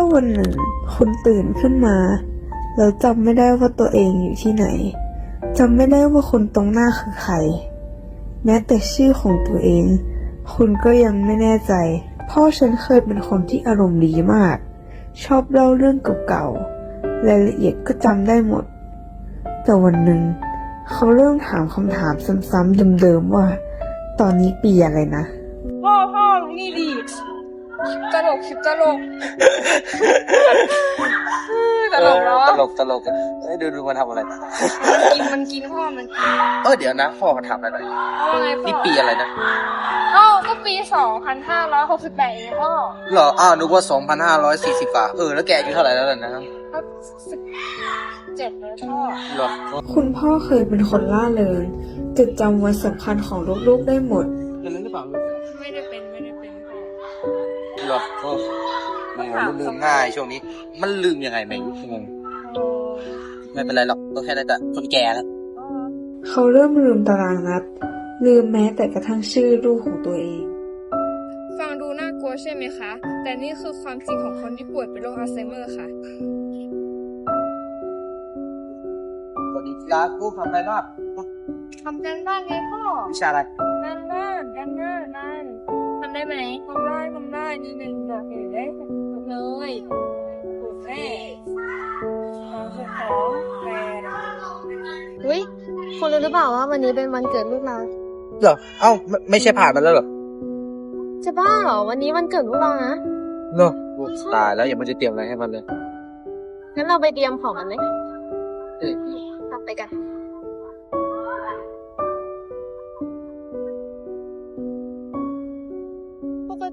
าวันหนึ่งคุณตื่นขึ้นมา แล้วจำไม่ได้ว่าตัวเองอยู่ที่ไหนจำไม่ได้ว่าคนตรงหน้าคือใคร แม้แต่ชื่อของตัวเอง คุณก็ยังไม่แน่ใจ พ่อฉันเคยเป็นคนที่อารมณ์ดีมาก ชอบเล่าเรื่องเก่าๆรายละเอียดก็จำได้หมด แต่วันหนึ่ง เขาเริ่มถามคำถามซ้ำๆเดิมๆว่า ตอนนี้ปีอะไรนะ พ่อพ่อนี่ดิ ตลกคลิปตลกตลกเนาะตลกตลกเอ้ยดูดูมันทำอะไรกินมันกินพ่อมันกินเออเดี๋ยวนะพ่อเขาทำอะไรหน่อยพ่อไงพ่อนี่ปีอะไรนะเอ้าก็ปีสองพันห้าร้อยหกสิบแปดเองพ่อเหรออ้าวนึกว่า2,540อะเออแล้วแกอายุเท่าไหร่แล้วล่ะนะครับก็สิบเจ็ดเลยพ่อเหรอคุณพ่อเคยเป็นคนล่าเริงจดจำวันสำคัญของลูกๆได้หมดเป็นหรือเปล่าไม่ได้เป็นไม่ได้เป็นพ่อ เหรอโอ้มันลืมง่ายช่วงนี้ มันลืมยังไงไม่รู้งงโอ้ไม่เป็นไรหรอกก็แค่ได้แต่คนแก่แล้วพ่อเขาเริ่มลืมตารางนัด ลืมแม้แต่กระทั่งชื่อลูกของตัวเอง ฟังดูน่ากลัวใช่ไหมคะ แต่นี่คือความจริงของคนที่ป่วยเป็นโรคอัลไซเมอร์ค่ะสวัสดีครับลูกทำอะไรบ้างทำกันบ้านไงพ่อ วิชาอะไร นั่นนั่นกันนั่นนั่นทำได้ไหมทำได้ทำได้นี่หนึ่งดอกเห็นได้ทำเลยปลูกแม่สุดของแฟนเฮ้ยคุณรู้หรือเปล่าว่าวันนี้เป็นวันเกิดลูกเราเหรอเอ้าไม่ไม่ใช่ผ่านมาแล้วเหรอจะบ้าเหรอวันนี้วันเกิดลูกเรานะเหรอโอ้ตายแล้วอย่ามันจะเตรียมอะไรให้มันเลยงั้นเราไปเตรียมของกันไหมเออกลับไปกัน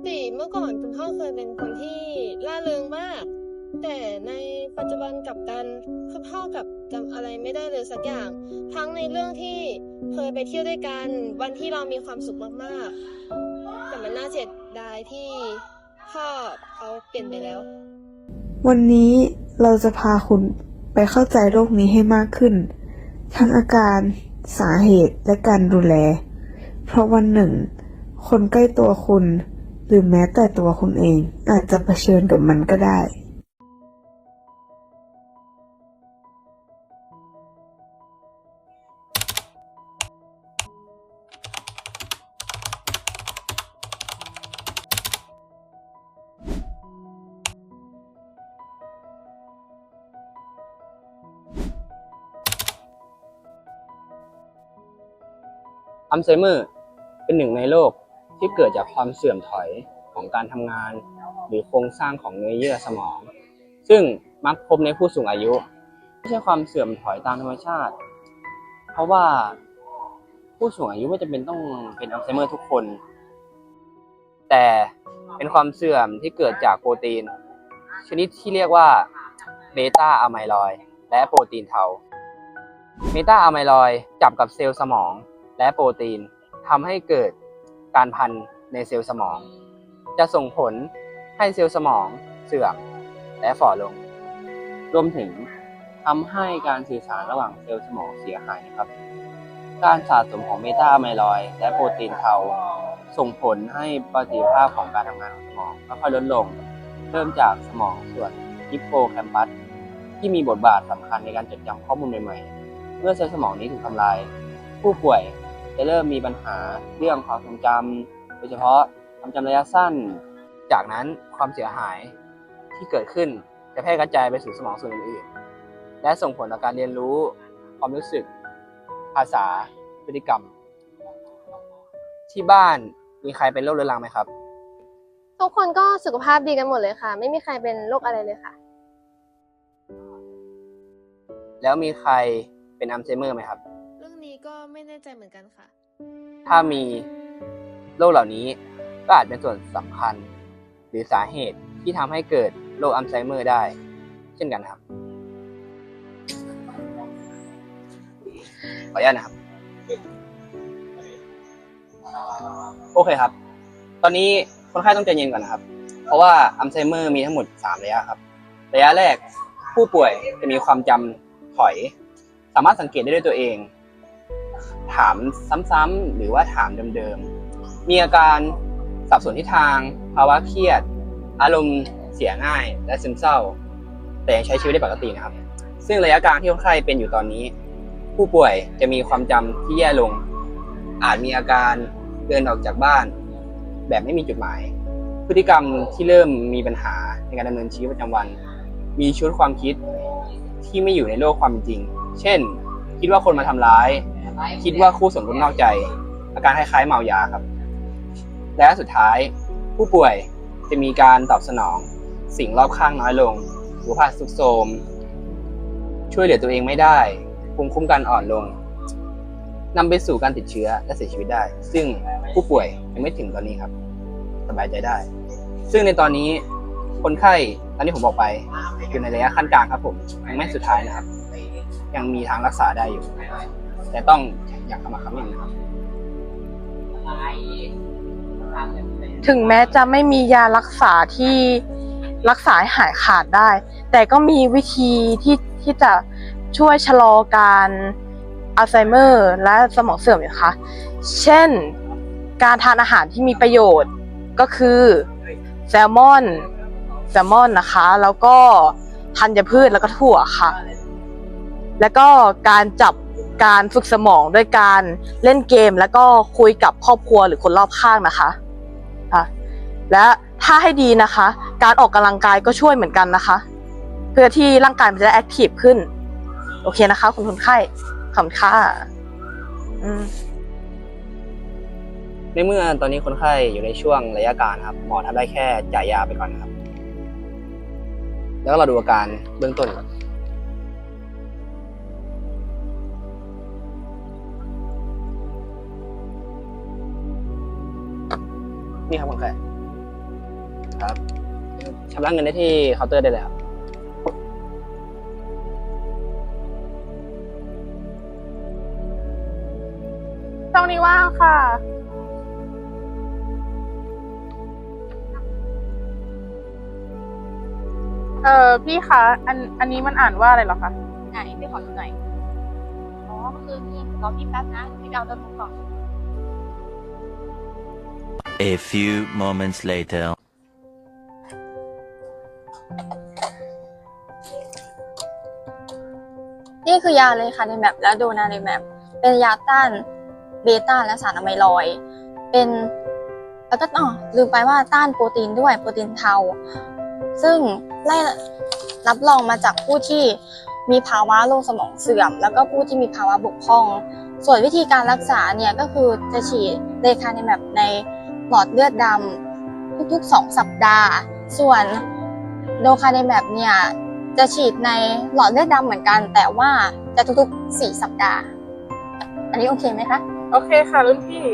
ติเมื่อก่อนคุณพ่อเคยเป็นคนที่ล่าเริงมาก แต่ในปัจจุบันกับกันคือพ่อกับจำอะไรไม่ได้เลยสักอย่าง ทั้งในเรื่องที่เคยไปเที่ยวด้วยกัน วันที่เรามีความสุขมากๆ แต่มันน่าเสียดายที่พ่อเขาเปลี่ยนไปแล้ว วันนี้เราจะพาคุณไปเข้าใจโรคนี้ให้มากขึ้น ทั้งอาการสาเหตุและการดูแล เพราะวันหนึ่ง คนใกล้ตัวคุณ หรือแม้แต่ตัวคุณเองอาจจะเผชิญกับมันก็ได้ อัลไซเมอร์เป็นหนึ่งในโรค ที่เกิดจากความเสื่อมถอยของการทำงาน หรือโครงสร้างของเนื้อเยื่อสมอง ซึ่งมักพบในผู้สูงอายุ ไม่ใช่ความเสื่อมถอยตามธรรมชาติ เพราะว่าผู้สูงอายุไม่จำเป็นต้องเป็นอัลไซเมอร์ทุกคน แต่เป็นความเสื่อมที่เกิดจากโปรตีน ชนิดที่เรียกว่าเบต้าอะไมลอยและโปรตีนเทาเบต้าอะไมลอยจับกับเซลล์สมองและโปรตีนทำให้เกิด การพันในเซลล์สมอง จะส่งผลให้เซลล์สมองเสื่อมและฝ่อลง รวมถึงทำให้การสื่อสารระหว่างเซลล์สมองเสียหายนะครับ การสะสมของเบต้าไมลอยและโปรตีนเทาส่งผลให้ประสิทธิภาพของการทำงานของสมองค่อยๆลดลง เริ่มจากสมองส่วนฮิปโปแคมปัสที่มีบทบาทสำคัญในการจดจำข้อมูลใหม่ๆ เมื่อเซลล์สมองนี้ถูกทำลาย ผู้ป่วย จะเริ่มมีปัญหาเรื่องความทรงจำโดยเฉพาะความจำระยะสั้น จากนั้นความเสียหายที่เกิดขึ้นจะแพร่กระจายไปสู่สมองส่วนอื่นๆ และส่งผลต่อการเรียนรู้ ความรู้สึก ภาษา พฤติกรรม ที่บ้านมีใครเป็นโรคเรื้อรังไหมครับ ทุกคนก็สุขภาพดีกันหมดเลยค่ะ ไม่มีใครเป็นโรคอะไรเลยค่ะ แล้วมีใครเป็นอัลไซเมอร์ไหมครับเรื่อง นี้ก็ไม่แน่ใจเหมือนกันค่ะ ถ้ามีโรคเหล่านี้ก็อาจเป็นส่วนสำคัญ หรือสาเหตุที่ทำให้เกิดโรคอัลไซเมอร์ได้ เช่นกันครับ ขออนุญาตนะครับ โอเคครับ ตอนนี้คนไข้ต้องใจเย็นก่อนนะครับ เพราะว่าอัลไซเมอร์มีทั้งหมด3ระยะครับ ระยะแรกผู้ป่วยจะมีความจำถอย สามารถสังเกตได้ด้วยตัวเอง ถามซ้ำๆหรือว่าถามเดิมๆ มีอาการสับสนทิศทาง ภาวะเครียด อารมณ์เสียง่าย และซึมเศร้า แต่ยังใช้ชีวิตได้ปกตินะครับ ซึ่งระยะกลางที่คนไข้เป็นอยู่ตอนนี้ ผู้ป่วยจะมีความจำที่แย่ลง อาจมีอาการเดินออกจากบ้าน แบบไม่มีจุดหมาย พฤติกรรมที่เริ่มมีปัญหาในการดำเนินชีวิตประจำวัน มีชุดความคิดที่ไม่อยู่ในโลกความจริง เช่น คิดว่าคนมาทำร้าย คิดว่าคู่สมรสนอกใจ อาการคล้ายๆเมายาครับ และสุดท้าย ผู้ป่วยจะมีการตอบสนอง สิ่งรอบข้างน้อยลงสุขภาพทรุดโทรมช่วยเหลือตัวเองไม่ได้ภูมิคุ้มกันอ่อนลงนำไปสู่การติดเชื้อและเสียชีวิตได้ ซึ่งผู้ป่วยยังไม่ถึงตอนนี้ครับ สบายใจได้ ซึ่งในตอนนี้คนไข้ตอนที่ผมบอกไป อยู่ในระยะขั้นกลางครับผมยังไม่สุดท้ายนะครับ ยังมีทางรักษาได้อยู่ แต่ต้องอยากขมักเขม้นนะครับ ถึงแม้จะไม่มียารักษาที่รักษาให้หายขาดได้ แต่ก็มีวิธีที่ที่จะช่วยชะลอการอัลไซเมอร์และสมองเสื่อมอยู่ค่ะ เช่น การทานอาหารที่มีประโยชน์ก็คือแซลมอน แซลมอนนะคะ แล้วก็ธัญพืชแล้วก็ถั่วค่ะ แล้วก็การจับการฝึกสมองด้วยการเล่นเกม แล้วก็คุยกับครอบครัวหรือคนรอบข้างนะคะค่ะและถ้าให้ดีนะคะ การออกกำลังกายก็ช่วยเหมือนกันนะคะ เพื่อที่ร่างกายมันจะแอคทีฟขึ้น โอเคนะคะ คุณคนไข้ขอบคุณค่ะอืมในเมื่อตอนนี้คนไข้อยู่ในช่วงระยะกางนะครับ หมอทำได้แค่จ่ายยาไปก่อนนะครับ แล้วเราดูอาการเบื้องต้นก่อน นี่ครับคนไข้ครับชำระเงินได้ที่เคาน์เตอร์ได้เลยครับช่องนี้ว่างค่ะ เออพี่คะ อัน อันนี้มันอ่านว่าอะไรเหรอคะ ไหนพี่ขอดูหน่อย อ๋อก็คือพี่รอพี่แป๊บนะพี่ไปเอาโน้ตบุ๊กก่อน A few moments later. นี่คือยาเลยค่ะในแมปและโดนาในแมปเป็นยาต้านเบต้าและสารอะไมลอย เป็นแล้วก็อ๋อลืมไปว่าต้านโปรตีนด้วยโปรตีนเทา ซึ่งได้รับรองมาจากผู้ที่มีภาวะโรคสมองเสื่อม แล้วก็ผู้ที่มีภาวะบกพร่อง ส่วนวิธีการรักษาเนี่ยก็คือจะฉีดเลคาในแมปใน หลอดเลือดดำทุกๆ 2 สัปดาห์ ส่วนโดคาเนแมปเนี่ยจะฉีดในหลอดเลือดดำเหมือนกัน แต่ว่าจะทุกๆ 4 สัปดาห์ อันนี้โอเคไหมคะ โอเคค่ะรุ่นพี่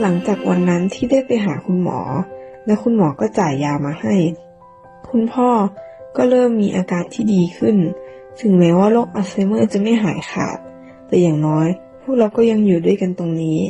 หลังจากวันนั้นที่ได้ไปหาคุณหมอ และคุณหมอก็จ่ายยามาให้ คุณพ่อก็เริ่มมีอาการที่ดีขึ้น ถึงแม้ว่าโรคอัลไซเมอร์จะไม่หายขาด แต่อย่างน้อย พวกเราก็ยังอยู่ด้วยกันตรงนี้